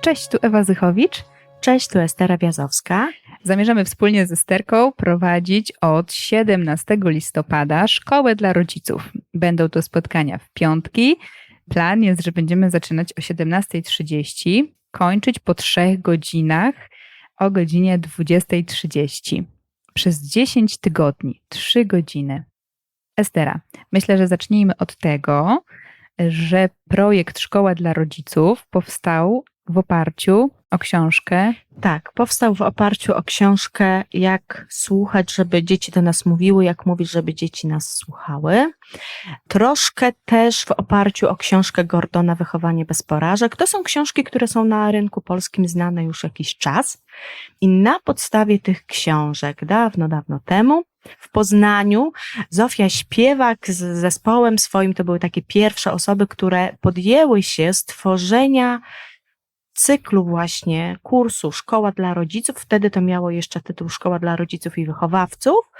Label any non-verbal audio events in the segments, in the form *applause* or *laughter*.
Cześć, tu Ewa Zychowicz. Cześć, tu Estera Wiazowska. Zamierzamy wspólnie ze Sterką prowadzić od 17 listopada szkołę dla rodziców. Będą to spotkania w piątki. Plan jest, że będziemy zaczynać o 17.30, kończyć po trzech godzinach o godzinie 20.30. Przez 10 tygodni, 3 godziny. Estera, myślę, że zacznijmy od tego, że projekt Szkoła dla Rodziców powstał w oparciu o książkę. Tak, powstał w oparciu o książkę Jak słuchać, żeby dzieci do nas mówiły, jak mówić, żeby dzieci nas słuchały. Troszkę też w oparciu o książkę Gordona Wychowanie bez porażek. To są książki, które są na rynku polskim znane już jakiś czas. I na podstawie tych książek dawno, dawno temu w Poznaniu. Zofia Śpiewak z zespołem swoim to były takie pierwsze osoby, które podjęły się stworzenia cyklu właśnie kursu Szkoła dla Rodziców. Wtedy to miało jeszcze tytuł Szkoła dla Rodziców i Wychowawców.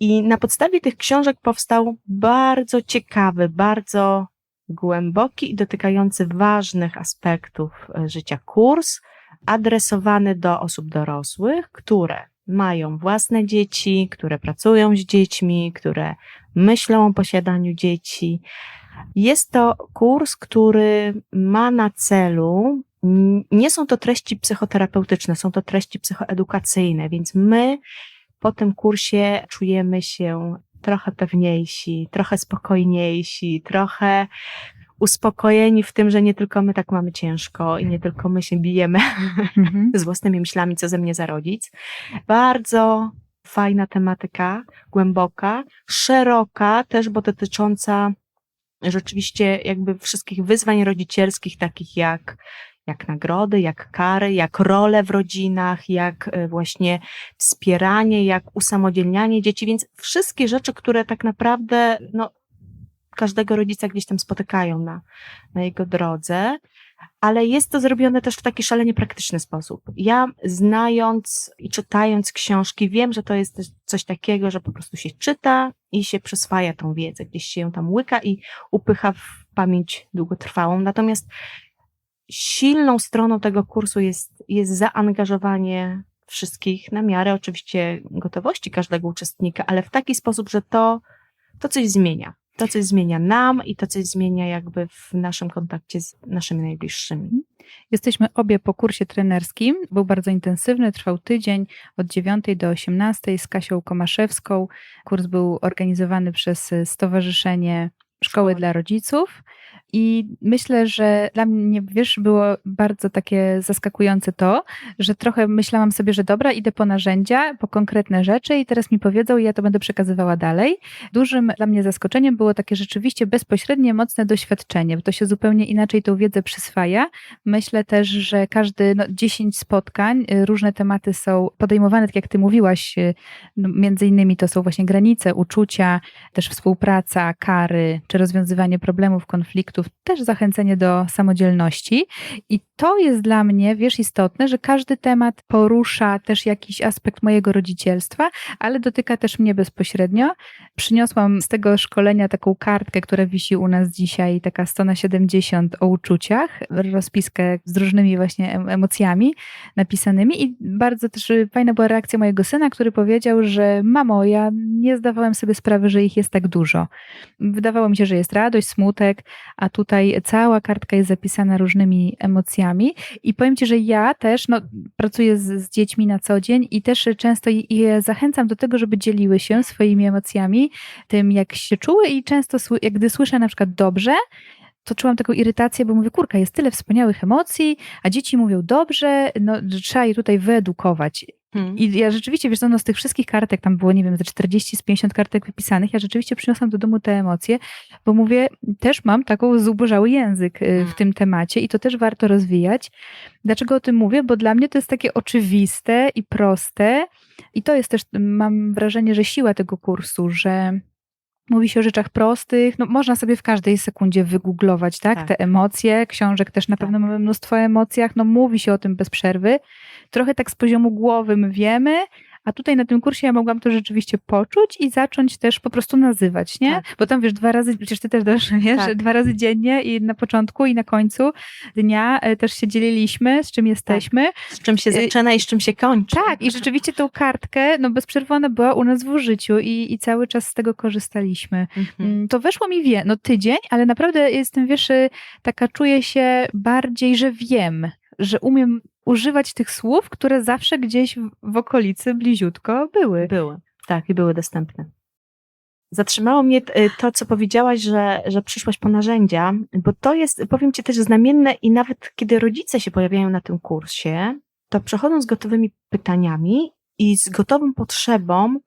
I na podstawie tych książek powstał bardzo ciekawy, bardzo głęboki i dotykający ważnych aspektów e, życia kurs, adresowany do osób dorosłych, które mają własne dzieci, które pracują z dziećmi, które myślą o posiadaniu dzieci. Jest to kurs, który ma na celu, nie są to treści psychoterapeutyczne, są to treści psychoedukacyjne, więc my po tym kursie czujemy się trochę pewniejsi, trochę spokojniejsi, trochę uspokojeni w tym, że nie tylko my tak mamy ciężko i nie tylko my się bijemy mhm. *laughs* z własnymi myślami, co ze mnie zarodzić. Bardzo fajna tematyka, głęboka, szeroka też, bo dotycząca rzeczywiście jakby wszystkich wyzwań rodzicielskich, takich jak jak nagrody, jak kary, jak role w rodzinach, jak e, właśnie wspieranie, jak usamodzielnianie dzieci, więc wszystkie rzeczy, które tak naprawdę no, każdego rodzica gdzieś tam spotykają na, na jego drodze, ale jest to zrobione też w taki szalenie praktyczny sposób. Ja znając i czytając książki, wiem, że to jest coś takiego, że po prostu się czyta i się przyswaja tą wiedzę, gdzieś się ją tam łyka i upycha w pamięć długotrwałą. Natomiast silną stroną tego kursu jest, jest zaangażowanie wszystkich na miarę oczywiście gotowości każdego uczestnika, ale w taki sposób, że to, to coś zmienia to coś zmienia nam i to coś zmienia jakby w naszym kontakcie z naszymi najbliższymi. Mhm. Jesteśmy obie po kursie trenerskim. Był bardzo intensywny, trwał tydzień od 9 do 18 z Kasią Komaszewską. Kurs był organizowany przez Stowarzyszenie Szkoły dla Rodziców. I myślę, że dla mnie, wiesz, było bardzo takie zaskakujące to, że trochę myślałam sobie, że dobra, idę po narzędzia, po konkretne rzeczy i teraz mi powiedzą i ja to będę przekazywała dalej. Dużym dla mnie zaskoczeniem było takie rzeczywiście bezpośrednie, mocne doświadczenie, bo to się zupełnie inaczej tą wiedzę przyswaja. Myślę też, że każdy, no, 10 spotkań, y, różne tematy są podejmowane, tak jak ty mówiłaś, y, no, między innymi to są właśnie granice, uczucia, też współpraca, kary, czy rozwiązywanie problemów, konfliktów, też zachęcenie do samodzielności. I to jest dla mnie, wiesz, istotne, że każdy temat porusza też jakiś aspekt mojego rodzicielstwa, ale dotyka też mnie bezpośrednio. Przyniosłam z tego szkolenia taką kartkę, która wisi u nas dzisiaj, taka 100 na 70 o uczuciach, rozpiskę z różnymi właśnie emocjami napisanymi i bardzo też fajna była reakcja mojego syna, który powiedział, że mamo, ja nie zdawałem sobie sprawy, że ich jest tak dużo. Wydawało mi się, że jest radość, smutek, a tutaj cała kartka jest zapisana różnymi emocjami. I powiem Ci, że ja też no, pracuję z, z dziećmi na co dzień i też często je zachęcam do tego, żeby dzieliły się swoimi emocjami, tym jak się czuły i często, jak gdy słyszę na przykład dobrze, to czułam taką irytację, bo mówię, kurka, jest tyle wspaniałych emocji, a dzieci mówią dobrze, no trzeba je tutaj wyedukować. Hmm. I ja rzeczywiście, wiesz, no z tych wszystkich kartek, tam było, nie wiem, ze 40 z 50 kartek wypisanych, ja rzeczywiście przyniosłam do domu te emocje, bo mówię, też mam taką zubożały język y, w hmm. tym temacie i to też warto rozwijać. Dlaczego o tym mówię? Bo dla mnie to jest takie oczywiste i proste i to jest też, mam wrażenie, że siła tego kursu, że Mówi się o rzeczach prostych. No, można sobie w każdej sekundzie wygooglować, tak? tak. Te emocje. Książek też na tak. pewno mamy mnóstwo o emocjach. No, mówi się o tym bez przerwy. Trochę tak z poziomu głowy my wiemy, A tutaj na tym kursie ja mogłam to rzeczywiście poczuć i zacząć też po prostu nazywać, nie? Tak. Bo tam wiesz, dwa razy, przecież ty też też *laughs* wiesz, Tak. dwa razy dziennie i na początku i na końcu dnia e, też się dzieliliśmy, z czym jesteśmy. Z czym się Y, zaczyna i z czym się kończy. Tak, i rzeczywiście tą kartkę, no bez przerwy ona była u nas w użyciu i, i cały czas z tego korzystaliśmy. Mhm. Mm, To weszło mi wie, no tydzień, ale naprawdę jestem, wiesz, y, taka czuję się bardziej, że wiem, że umiem używać tych słów, które zawsze gdzieś w, okolicy bliziutko były. Były, tak, i były dostępne. Zatrzymało mnie y, to, co powiedziałaś, że, że przyszłaś po narzędzia, bo to jest, powiem Ci też, znamienne i nawet kiedy rodzice się pojawiają na tym kursie, to przechodzą z gotowymi pytaniami i z gotową potrzebą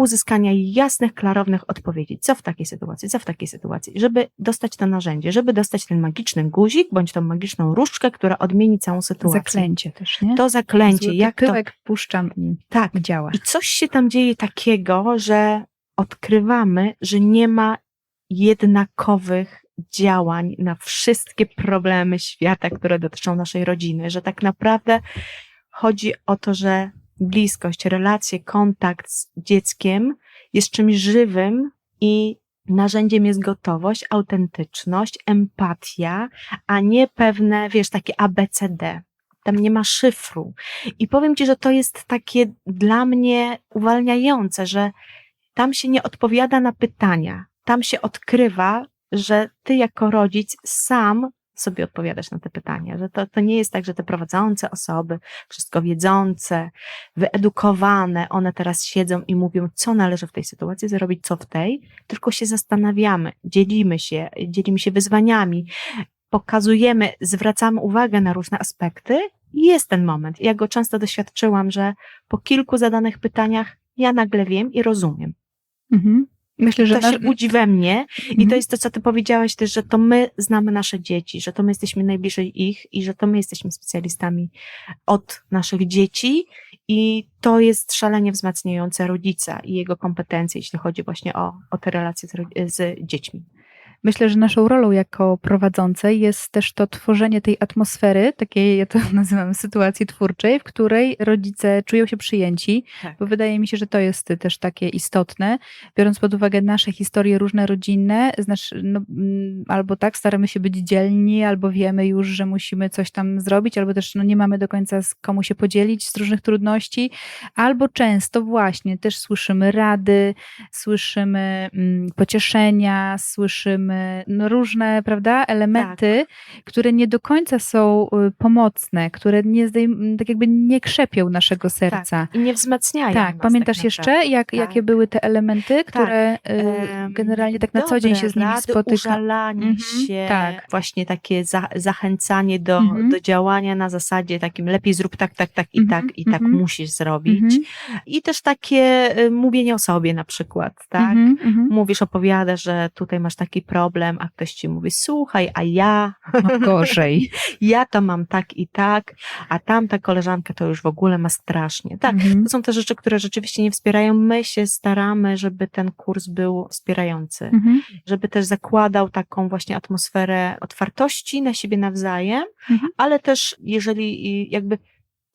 uzyskania jasnych, klarownych odpowiedzi. Co w takiej sytuacji, co w takiej sytuacji, żeby dostać to narzędzie, żeby dostać ten magiczny guzik, bądź tą magiczną różdżkę, która odmieni całą sytuację. Zaklęcie też, nie? To zaklęcie, Złoty jak to pyłek puszczam i tak, działa. i coś się tam dzieje takiego, że odkrywamy, że nie ma jednakowych działań na wszystkie problemy świata, które dotyczą naszej rodziny, że tak naprawdę chodzi o to, że bliskość, relacje, kontakt z dzieckiem jest czymś żywym i narzędziem jest gotowość, autentyczność, empatia, a nie pewne, wiesz, takie ABCD. Tam nie ma szyfru. I powiem ci, że to jest takie dla mnie uwalniające, że tam się nie odpowiada na pytania. Tam się odkrywa, że ty jako rodzic sam sobie odpowiadasz na te pytania, że to, to nie jest tak, że te prowadzące osoby, wszystko wiedzące, wyedukowane, one teraz siedzą i mówią, co należy w tej sytuacji zrobić, co w tej, tylko się zastanawiamy, dzielimy się, dzielimy się wyzwaniami, pokazujemy, zwracamy uwagę na różne aspekty i jest ten moment. Ja go często doświadczyłam, że po kilku zadanych pytaniach ja nagle wiem i rozumiem. Mhm. Myślę, że To się budzi we mnie i Mhm. to jest to, co ty powiedziałaś też, że to my znamy nasze dzieci, że to my jesteśmy najbliżej ich i że to my jesteśmy specjalistami od naszych dzieci i to jest szalenie wzmacniające rodzica i jego kompetencje, jeśli chodzi właśnie o, o te relacje z, z dziećmi. Myślę, że naszą rolą jako prowadzącej jest też to tworzenie tej atmosfery, takiej, ja to *laughs* nazywam sytuacji twórczej, w której rodzice czują się przyjęci, Tak. bo wydaje mi się, że to jest też takie istotne, biorąc pod uwagę nasze historie różne rodzinne, znaczy, no, mm, albo tak staramy się być dzielni, albo wiemy już, że musimy coś tam zrobić, albo też no, nie mamy do końca z komu się podzielić z różnych trudności, albo często właśnie też słyszymy rady, słyszymy mm, pocieszenia, słyszymy no, różne, prawda, elementy, które nie do końca są y, pomocne, które nie zdejm- tak jakby nie krzepią naszego serca. I nie wzmacniają. Tak, nas pamiętasz tak jeszcze, jak, Tak. jakie były te elementy, które y, generalnie tak na co dzień dobre się z nimi rady, spotyka? Użalanie Mhm, się, tak. właśnie takie za, zachęcanie do, Mhm. do działania na zasadzie takim lepiej zrób tak, tak, tak i Mhm, tak, i tak mhm. musisz zrobić. Mhm, I też takie y, mówienie o sobie na przykład, tak? mhm. Mówisz, opowiadasz, że tutaj masz taki problem, a ktoś ci mówi, słuchaj, a ja, No gorzej. *laughs* ja to mam tak i tak, a tamta koleżanka to już w ogóle ma strasznie. Tak, Mhm. to są te rzeczy, które rzeczywiście nie wspierają. My się staramy, żeby ten kurs był wspierający, Mhm. żeby też zakładał taką właśnie atmosferę otwartości na siebie nawzajem, Mhm. ale też jeżeli jakby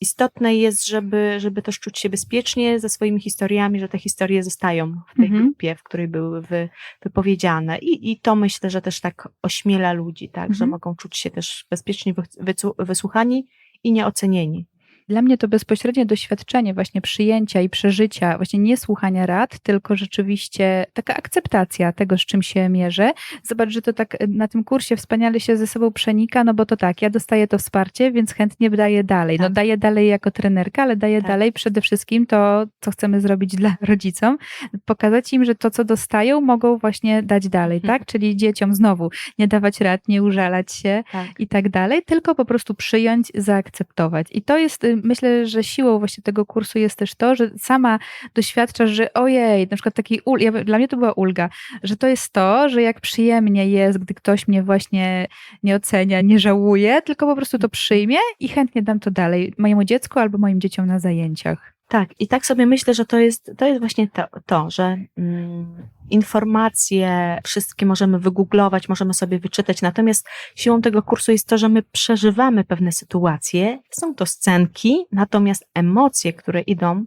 istotne jest, żeby, żeby też czuć się bezpiecznie ze swoimi historiami, że te historie zostają w tej Mhm. grupie, w której były wy, wypowiedziane. I, I to myślę, że też tak ośmiela ludzi, tak, że Mhm. mogą czuć się też bezpiecznie wy, wysłuchani i nieocenieni. Dla mnie to bezpośrednie doświadczenie właśnie przyjęcia i przeżycia, właśnie nie słuchania rad, tylko rzeczywiście taka akceptacja tego, z czym się mierzę. Zobacz, że to tak y, na tym kursie wspaniale się ze sobą przenika, no bo to tak, ja dostaję to wsparcie, więc chętnie daję dalej. No Tak. daję dalej jako trenerka, ale daję Tak. dalej przede wszystkim to, co chcemy zrobić dla *laughs* rodzicom, pokazać im, że to, co dostają, mogą właśnie dać dalej, Mhm. tak? Czyli dzieciom znowu nie dawać rad, nie użalać się, Tak. i tak dalej, tylko po prostu przyjąć, zaakceptować. I to jest, y, myślę, że siłą właśnie tego kursu jest też to, że sama doświadczasz, że ojej, na przykład takiej ul, ja, dla mnie to była ulga, że to jest to, że jak przyjemnie jest, gdy ktoś mnie właśnie nie ocenia, nie żałuje, tylko po prostu to przyjmie i chętnie dam to dalej mojemu dziecku albo moim dzieciom na zajęciach. Tak, i tak sobie myślę, że to jest, to jest właśnie to, to że mm, informacje wszystkie możemy wygooglować, możemy sobie wyczytać, natomiast siłą tego kursu jest to, że my przeżywamy pewne sytuacje, są to scenki, natomiast emocje, które idą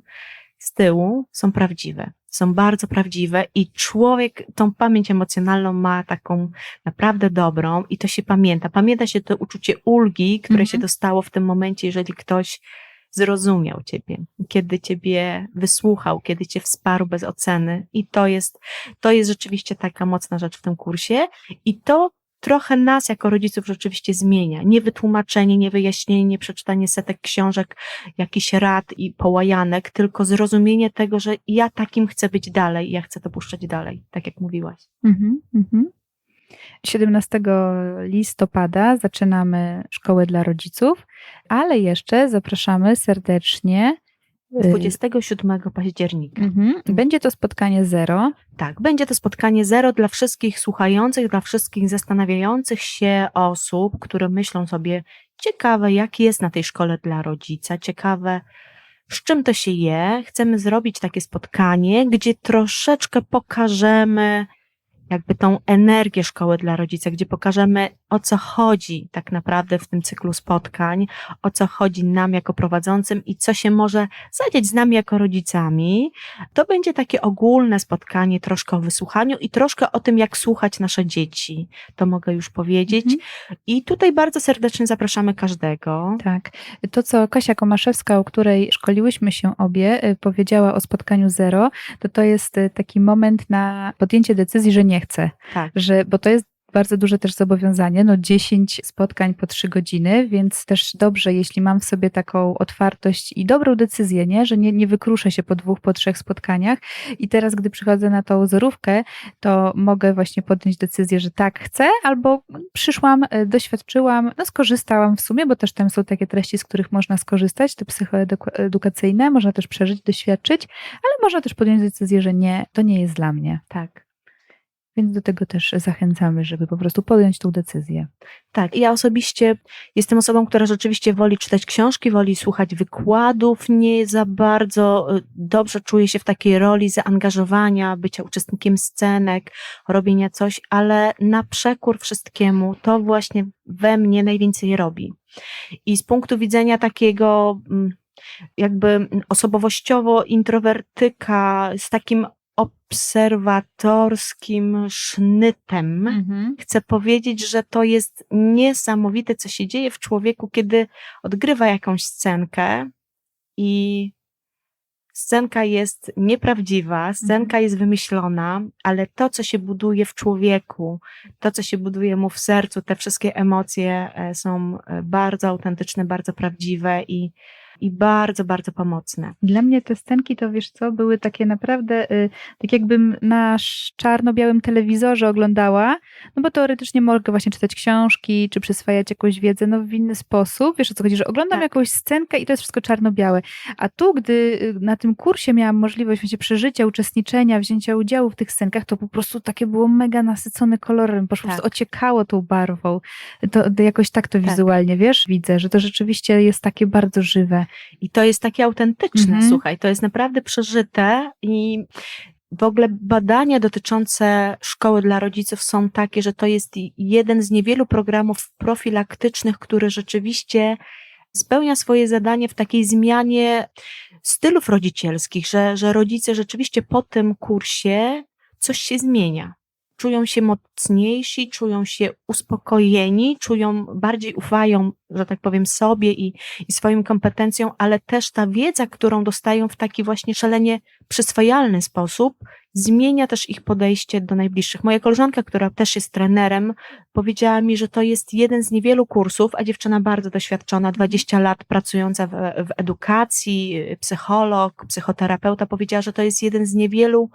z tyłu są prawdziwe. Są bardzo prawdziwe i człowiek tą pamięć emocjonalną ma taką naprawdę dobrą i to się pamięta. Pamięta się to uczucie ulgi, które Mhm. się dostało w tym momencie, jeżeli ktoś zrozumiał ciebie, kiedy ciebie wysłuchał, kiedy cię wsparł bez oceny i to jest, to jest rzeczywiście taka mocna rzecz w tym kursie i to trochę nas jako rodziców rzeczywiście zmienia. Nie wytłumaczenie, nie wyjaśnienie, nie przeczytanie setek książek, jakichś rad i połajanek, tylko zrozumienie tego, że ja takim chcę być dalej ja chcę to puszczać dalej, tak jak mówiłaś. Mhm, mhm. 17 listopada zaczynamy szkołę dla rodziców, ale jeszcze zapraszamy serdecznie. y, 27 października. Mhm. Będzie to spotkanie zero. Tak, będzie to spotkanie zero dla wszystkich słuchających, dla wszystkich zastanawiających się osób, które myślą sobie, ciekawe, jak jest na tej szkole dla rodzica, ciekawe, z czym to się je. Chcemy zrobić takie spotkanie, gdzie troszeczkę pokażemy jakby tą energię szkoły dla rodzica, gdzie pokażemy o co chodzi tak naprawdę w tym cyklu spotkań, o co chodzi nam jako prowadzącym i co się może zadziać z nami jako rodzicami. To będzie takie ogólne spotkanie, troszkę o wysłuchaniu i troszkę o tym, jak słuchać nasze dzieci. To mogę już powiedzieć. Mhm. I tutaj bardzo serdecznie zapraszamy każdego. Tak. To, co Kasia Komaszewska, u której szkoliłyśmy się obie, y, powiedziała o spotkaniu zero, to to jest y, taki moment na podjęcie decyzji, że nie chce. Tak. Że, bo to jest bardzo duże też zobowiązanie, no 10 spotkań po 3 godziny, więc też dobrze, jeśli mam w sobie taką otwartość i dobrą decyzję, nie? że nie, nie wykruszę się po dwóch, po trzech spotkaniach i teraz, gdy przychodzę na tą zerówkę, to mogę właśnie podjąć decyzję, że tak chcę, albo przyszłam, e, doświadczyłam, no skorzystałam w sumie, bo też tam są takie treści, z których można skorzystać, te psychoedukacyjne, można też przeżyć, doświadczyć, ale można też podjąć decyzję, że nie, to nie jest dla mnie. Tak. Więc do tego też zachęcamy, żeby po prostu podjąć tą decyzję. Tak, ja osobiście jestem osobą, która rzeczywiście woli czytać książki, woli słuchać wykładów, nie za bardzo y, dobrze czuję się w takiej roli zaangażowania, bycia uczestnikiem scenek, robienia coś, ale na przekór wszystkiemu to właśnie we mnie najwięcej robi. I z punktu widzenia takiego mm, jakby osobowościowo introwertyka z takim obserwatorskim sznytem, Mhm. chcę powiedzieć, że to jest niesamowite, co się dzieje w człowieku, kiedy odgrywa jakąś scenkę i scenka jest nieprawdziwa, scenka jest wymyślona, ale to, co się buduje w człowieku, to, co się buduje mu w sercu, te wszystkie emocje e, są e, bardzo autentyczne, bardzo prawdziwe i, i bardzo, bardzo pomocne. Dla mnie te scenki to wiesz co, były takie naprawdę, y, tak jakbym na czarno-białym telewizorze oglądała, no bo teoretycznie mogę właśnie czytać książki, czy przyswajać jakąś wiedzę, no w inny sposób, wiesz o co chodzi, że oglądam Tak. jakąś scenkę i to jest wszystko czarno-białe, a tu, gdy y, na tym kursie miałam możliwość właśnie przeżycia, uczestniczenia, wzięcia udziału w tych scenkach, to po prostu takie było mega nasycone kolorem, po prostu Tak. ociekało tą barwą, to, to jakoś tak to Tak. wizualnie, wiesz, widzę, że to rzeczywiście jest takie bardzo żywe. I to jest takie autentyczne, Mhm. słuchaj, to jest naprawdę przeżyte i w ogóle badania dotyczące szkoły dla rodziców są takie, że to jest jeden z niewielu programów profilaktycznych, który rzeczywiście spełnia swoje zadanie w takiej zmianie stylów rodzicielskich, że, że rodzice rzeczywiście po tym kursie coś się zmienia. Czują się mocniejsi, czują się uspokojeni, czują, bardziej ufają, że tak powiem, sobie i, i swoim kompetencjom, ale też ta wiedza, którą dostają w taki właśnie szalenie przyswajalny sposób, zmienia też ich podejście do najbliższych. Moja koleżanka, która też jest trenerem, powiedziała mi, że to jest jeden z niewielu kursów, a dziewczyna bardzo doświadczona, 20 lat pracująca w, w edukacji, psycholog, psychoterapeuta, powiedziała, że to jest jeden z niewielu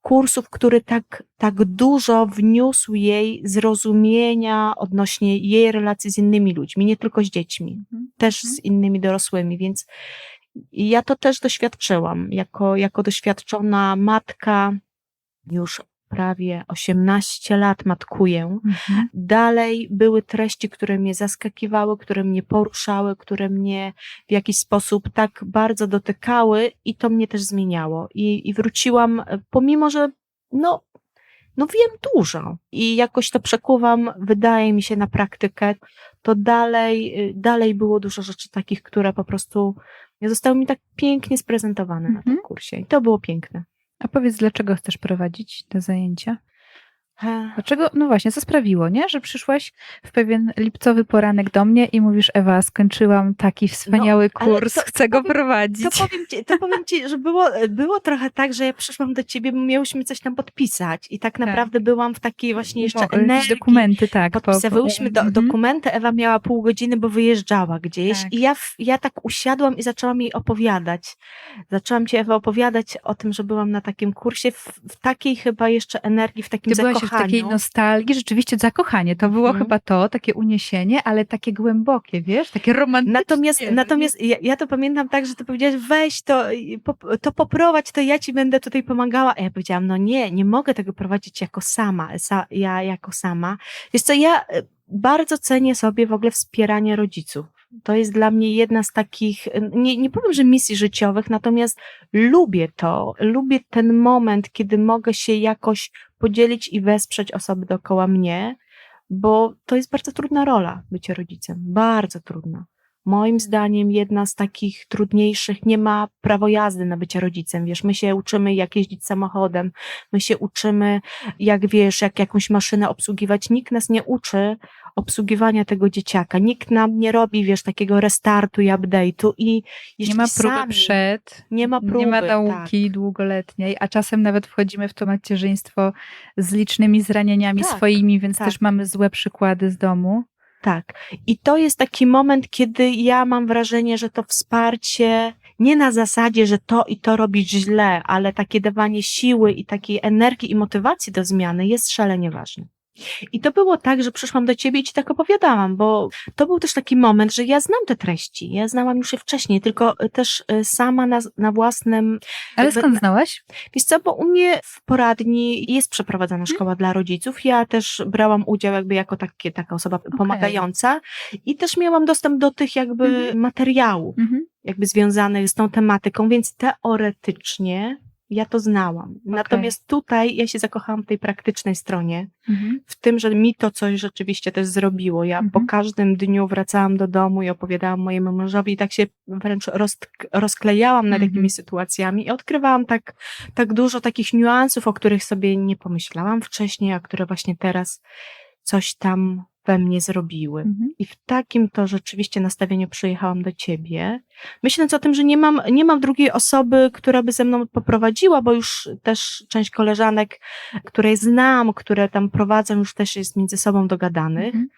kursów, który tak, tak dużo wniósł jej zrozumienia odnośnie jej relacji z innymi ludźmi, nie tylko z dziećmi, też z innymi dorosłymi, więc ja to też doświadczyłam. Jako, jako doświadczona matka, już prawie 18 lat matkuję. Mhm. Dalej były treści, które mnie zaskakiwały, które mnie poruszały, które mnie w jakiś sposób tak bardzo dotykały i to mnie też zmieniało. I, i wróciłam, e, pomimo że no, no wiem dużo i jakoś to przekuwam, wydaje mi się, na praktykę, to dalej, y, dalej było dużo rzeczy takich, które po prostu Zostały mi tak pięknie sprezentowane na tym Mhm. kursie i to było piękne. A powiedz, dlaczego chcesz prowadzić te zajęcia? Dlaczego? No właśnie, co sprawiło, nie? Że przyszłaś w pewien lipcowy poranek do mnie i mówisz, Ewa, skończyłam taki wspaniały ale kurs, to- chcę go powiem- prowadzić. To powiem, ci, to powiem ci, że było, było trochę tak, że ja przyszłam do ciebie, bo miałyśmy coś tam podpisać i tak naprawdę byłam w takiej właśnie jeszcze Mo- energii. dokumenty, tak. po- po- Podpisywałyśmy do, Mhm. dokumenty, Ewa miała pół godziny, bo wyjeżdżała gdzieś Tak. i ja, ja tak usiadłam i zaczęłam jej opowiadać. Zaczęłam ci, Ewa, opowiadać o tym, że byłam na takim kursie, w, w takiej chyba jeszcze energii, w takim w zakochaniu. takiej nostalgii, rzeczywiście zakochanie. To było Mhm. chyba to, takie uniesienie, ale takie głębokie, wiesz, takie romantyczne. Natomiast, natomiast ja, ja to pamiętam tak, że ty powiedziałaś, weź to, to poprowadź, to ja ci będę tutaj pomagała. A ja powiedziałam, no nie, nie mogę tego prowadzić jako sama, sa, ja jako sama. Wiesz co, ja e, bardzo cenię sobie w ogóle wspieranie rodziców. To jest dla mnie jedna z takich, nie, nie powiem, że misji życiowych, natomiast lubię to. Lubię ten moment, kiedy mogę się jakoś podzielić i wesprzeć osoby dookoła mnie, bo to jest bardzo trudna rola bycie rodzicem. Bardzo trudna. Moim zdaniem jedna z takich trudniejszych, nie ma prawo jazdy na bycie rodzicem, wiesz, my się uczymy jak jeździć samochodem, my się uczymy jak wiesz, jak jakąś maszynę obsługiwać, nikt nas nie uczy obsługiwania tego dzieciaka, nikt nam nie robi, wiesz, takiego restartu i update'u i Nie ma próby sami, przed, nie ma próby, nie ma tak. nauki długoletniej, a czasem nawet wchodzimy w to macierzyństwo z licznymi zranieniami Tak, swoimi, więc tak. też mamy złe przykłady z domu. Tak. I to jest taki moment, kiedy ja mam wrażenie, że to wsparcie nie na zasadzie, że to i to robić źle, ale takie dawanie siły i takiej energii i motywacji do zmiany jest szalenie ważne. I to było tak, że przyszłam do ciebie i ci tak opowiadałam, bo to był też taki moment, że ja znam te treści. Ja znałam już je wcześniej, tylko też y, sama na, na własnym Ale skąd znałaś? Wiesz co, bo u mnie w poradni jest przeprowadzana szkoła dla rodziców. Ja też brałam udział jakby jako takie, taka osoba pomagająca i też miałam dostęp do tych jakby Mhm. materiałów, Mhm. jakby związanych z tą tematyką, więc teoretycznie ja to znałam. Natomiast tutaj ja się zakochałam w tej praktycznej stronie, Mhm. w tym, że mi to coś rzeczywiście też zrobiło. Ja Mhm. po każdym dniu wracałam do domu i opowiadałam mojemu mężowi i tak się wręcz roz, rozklejałam nad Mhm. jakimiś sytuacjami i odkrywałam tak, tak dużo takich niuansów, o których sobie nie pomyślałam wcześniej, a które właśnie teraz coś tam we mnie zrobiły. Mhm. I w takim to rzeczywiście nastawieniu przyjechałam do ciebie. Myśląc o tym, że nie mam, nie mam drugiej osoby, która by ze mną poprowadziła, bo już też część koleżanek, które znam, które tam prowadzą, już też jest między sobą dogadanych. Mhm.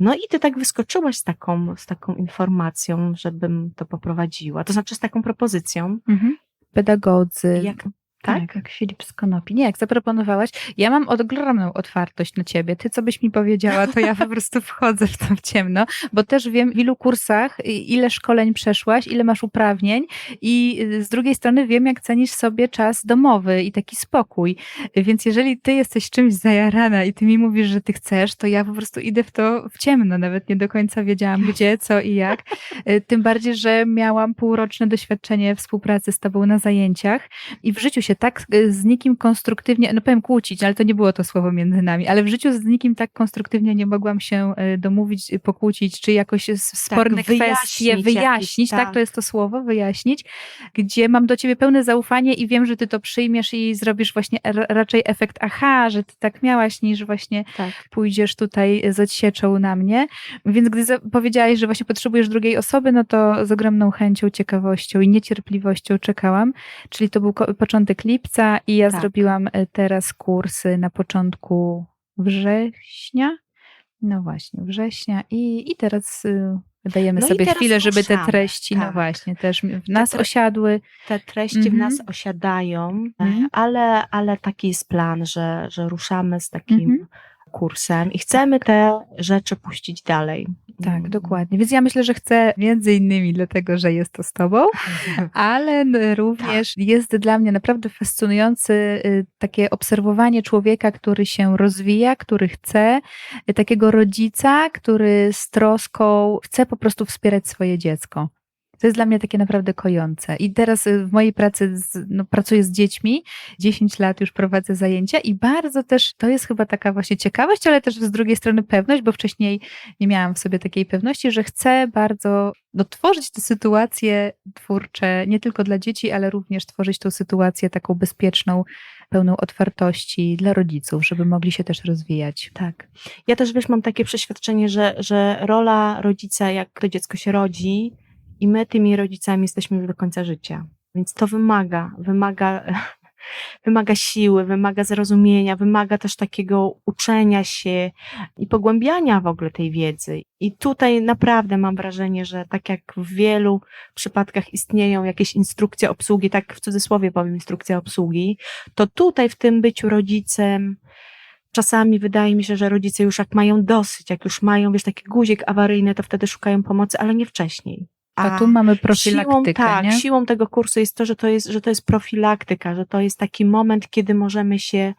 No i ty tak wyskoczyłaś z taką, z taką informacją, żebym to poprowadziła. To znaczy z taką propozycją. Mhm. Pedagodzy. Jak, Tak, tak? jak Filip z Konopi. Nie, jak zaproponowałaś. Ja mam ogromną otwartość na ciebie. Ty, co byś mi powiedziała, to ja po *laughs* prostu wchodzę w to w ciemno, bo też wiem, w ilu kursach, ile szkoleń przeszłaś, ile masz uprawnień i y, z drugiej strony wiem, jak cenisz sobie czas domowy i taki spokój. Więc jeżeli ty jesteś czymś zajarana i ty mi mówisz, że ty chcesz, to ja po prostu idę w to w ciemno. Nawet nie do końca wiedziałam, gdzie, co i jak. Y, Tym bardziej, że miałam półroczne doświadczenie współpracy z tobą na zajęciach i w życiu się tak y, z nikim konstruktywnie, no powiem kłócić, ale to nie było to słowo między nami, ale w życiu z nikim tak konstruktywnie nie mogłam się y, domówić, y, pokłócić, czy jakoś s- sporne kwestie wyjaśnić wyjaśnić, jakieś, tak, to jest to słowo, wyjaśnić, gdzie mam do ciebie pełne zaufanie i wiem, że ty to przyjmiesz i zrobisz właśnie raczej efekt aha, że ty tak miałaś, niż właśnie Tak. pójdziesz tutaj z odsieczą na mnie. Więc gdy powiedziałaś, że właśnie potrzebujesz drugiej osoby, no to z ogromną chęcią, ciekawością i niecierpliwością czekałam. Czyli to był ko- początek lipca i ja Tak. zrobiłam y, teraz kursy na początku września. No właśnie, września i, i teraz y, dajemy No sobie chwilę, żeby te treści, no tak. właśnie, też w nas tre- osiadły. Te treści w Mhm. nas osiadają, Mhm. ale, ale taki jest plan, że, że ruszamy z takim Mhm. Kursem i chcemy te rzeczy puścić dalej. Tak, dokładnie. Więc ja myślę, że chcę między innymi dlatego, że jest to z tobą, *laughs* ale również jest dla mnie naprawdę fascynujący y, takie obserwowanie człowieka, który się rozwija, który chce, y, takiego rodzica, który z troską chce po prostu wspierać swoje dziecko. To jest dla mnie takie naprawdę kojące. I teraz y, w mojej pracy z, no, pracuję z dziećmi, 10 lat już prowadzę zajęcia i bardzo też to jest chyba taka właśnie ciekawość, ale też z drugiej strony pewność, bo wcześniej nie miałam w sobie takiej pewności, że chcę bardzo no, tworzyć te sytuacje twórcze nie tylko dla dzieci, ale również tworzyć tą sytuację taką bezpieczną, pełną otwartości dla rodziców, żeby mogli się też rozwijać. Tak. Ja też wiesz, mam takie przeświadczenie, że, że rola rodzica, jak to dziecko się rodzi, i my tymi rodzicami jesteśmy już do końca życia. Więc to wymaga, wymaga, *laughs* wymaga siły, wymaga zrozumienia, wymaga też takiego uczenia się i pogłębiania w ogóle tej wiedzy. I tutaj naprawdę mam wrażenie, że tak jak w wielu przypadkach istnieją jakieś instrukcje obsługi, tak w cudzysłowie powiem instrukcja obsługi, to tutaj w tym byciu rodzicem, czasami wydaje mi się, że rodzice już jak mają dosyć, jak już mają, wiesz, taki guzik awaryjny, to wtedy szukają pomocy, ale nie wcześniej. A tu mamy siłą, profilaktykę, tak, nie? siłą tego kursu jest to, że to jest, że to jest profilaktyka, że to jest taki moment, kiedy możemy się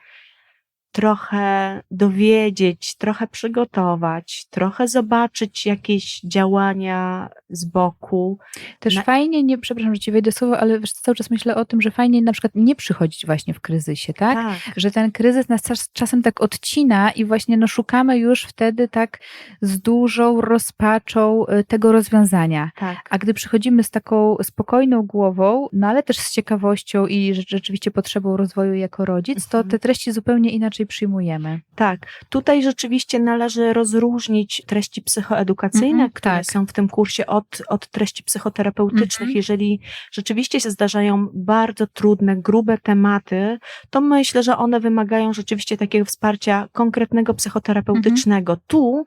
trochę dowiedzieć, trochę przygotować, trochę zobaczyć jakieś działania z boku. Też Na- fajnie, nie, przepraszam, że ci wejdę słowo, ale wiesz, cały czas myślę o tym, że fajnie na przykład nie przychodzić właśnie w kryzysie, tak? tak. Że ten kryzys nas czas, czasem tak odcina i właśnie no, szukamy już wtedy tak z dużą rozpaczą y, tego rozwiązania. tak. A gdy przychodzimy z taką spokojną głową, no ale też z ciekawością i rze- rzeczywiście potrzebą rozwoju jako rodzic, to Mhm. te treści zupełnie inaczej przyjmujemy. Tak, tutaj rzeczywiście należy rozróżnić treści psychoedukacyjne, Mhm, które tak. są w tym kursie od, od treści psychoterapeutycznych. Mhm. Jeżeli rzeczywiście się zdarzają bardzo trudne, grube tematy, to myślę, że one wymagają rzeczywiście takiego wsparcia konkretnego psychoterapeutycznego. Mhm. Tu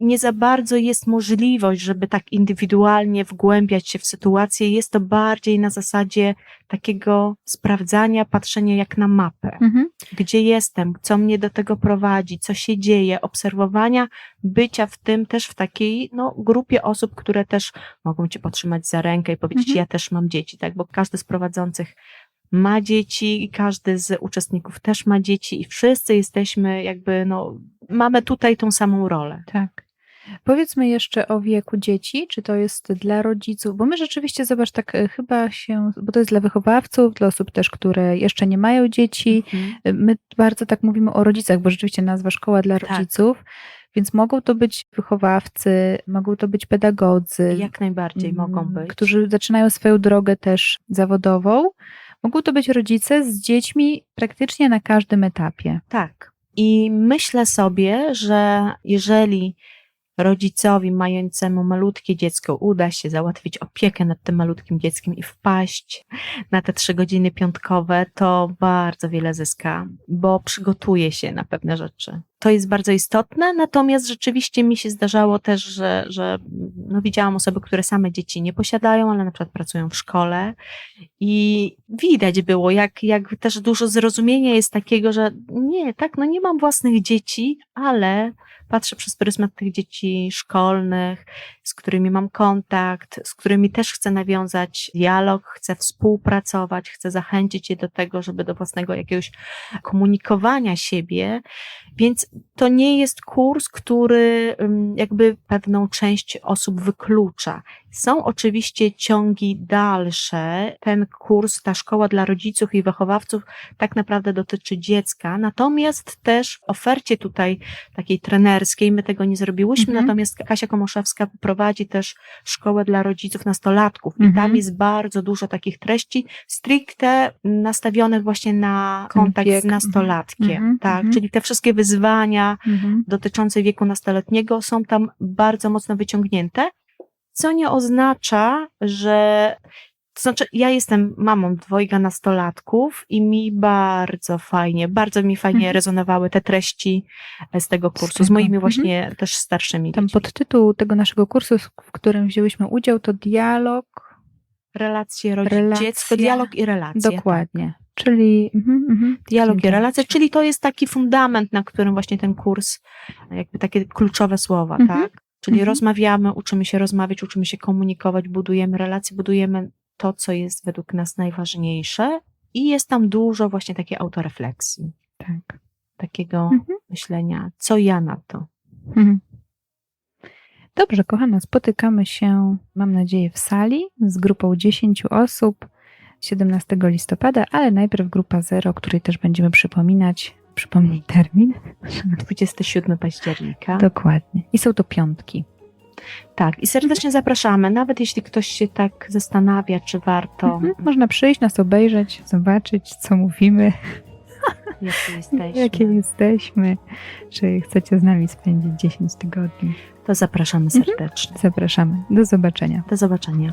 nie za bardzo jest możliwość, żeby tak indywidualnie wgłębiać się w sytuację. Jest to bardziej na zasadzie takiego sprawdzania, patrzenia jak na mapę Mhm. gdzie jestem, co mnie do tego prowadzi, co się dzieje, obserwowania, bycia w tym też w takiej no, grupie osób, które też mogą cię potrzymać za rękę i powiedzieć, Mhm. ja też mam dzieci, tak, bo każdy z prowadzących ma dzieci i każdy z uczestników też ma dzieci i wszyscy jesteśmy jakby, no, mamy tutaj tą samą rolę. Tak. Powiedzmy jeszcze o wieku dzieci, czy to jest dla rodziców, bo my rzeczywiście, zobacz, tak e, chyba się, bo to jest dla wychowawców, dla osób też, które jeszcze nie mają dzieci. Mhm. E, My bardzo tak mówimy o rodzicach, bo rzeczywiście nazwa szkoła dla Tak. rodziców, więc mogą to być wychowawcy, mogą to być pedagodzy, Jak najbardziej mogą mm, być. którzy zaczynają swoją drogę też zawodową. Mogą to być rodzice z dziećmi praktycznie na każdym etapie. Tak. I myślę sobie, że jeżeli rodzicowi mającemu malutkie dziecko uda się załatwić opiekę nad tym malutkim dzieckiem i wpaść na te trzy godziny piątkowe, to bardzo wiele zyska, bo przygotuje się na pewne rzeczy. To jest bardzo istotne, natomiast rzeczywiście mi się zdarzało też, że, że no widziałam osoby, które same dzieci nie posiadają, ale na przykład pracują w szkole i widać było, jak, jak też dużo zrozumienia jest takiego, że nie, tak, no nie mam własnych dzieci, ale patrzę przez pryzmat tych dzieci szkolnych, z którymi mam kontakt, z którymi też chcę nawiązać dialog, chcę współpracować, chcę zachęcić je do tego, żeby do własnego jakiegoś komunikowania siebie. Więc to nie jest kurs, który jakby pewną część osób wyklucza. Są oczywiście ciągi dalsze. Ten kurs, ta szkoła dla rodziców i wychowawców tak naprawdę dotyczy dziecka, natomiast też w ofercie tutaj takiej trenerskiej, my tego nie zrobiłyśmy, Mhm. natomiast Kasia Komoszewska prowadzi też szkołę dla rodziców nastolatków i Mhm. tam jest bardzo dużo takich treści stricte nastawionych właśnie na kontakt z nastolatkiem, Mhm. tak, Mhm. czyli te wszystkie wyzwania Mhm. dotyczące wieku nastoletniego są tam bardzo mocno wyciągnięte, co nie oznacza, że to znaczy, ja jestem mamą dwojga nastolatków i mi bardzo fajnie, bardzo mi fajnie Mhm. rezonowały te treści z tego kursu, z tego, moimi mhm. właśnie też starszymi Tam dziećmi. podtytuł tego naszego kursu, w którym wzięłyśmy udział, to dialog. Relacje rodzic, Relacja. dziecko, dialog i relacje. Dokładnie. Czyli mhm, mhm. Dialog i Czyli relacje, czyli to jest taki fundament, na którym właśnie ten kurs, jakby takie kluczowe słowa, Mhm. tak? Czyli Mhm. rozmawiamy, uczymy się rozmawiać, uczymy się komunikować, budujemy relacje, budujemy to, co jest według nas najważniejsze i jest tam dużo właśnie takiej autorefleksji, Tak. takiego Mhm. myślenia, co ja na to. Mhm. Dobrze, kochana, spotykamy się, mam nadzieję, w sali z grupą 10 osób 17 listopada, ale najpierw grupa 0, której też będziemy przypominać. Przypomnij termin. 27 października. Dokładnie. I są to piątki. Tak, i serdecznie zapraszamy, nawet jeśli ktoś się tak zastanawia, czy warto, Mhm. Można przyjść, nas obejrzeć, zobaczyć, co mówimy, *laughs* jakie *laughs* jesteśmy, jakie jesteśmy, czy chcecie z nami spędzić 10 tygodni. to zapraszamy Mhm. serdecznie. Zapraszamy. Do zobaczenia. Do zobaczenia.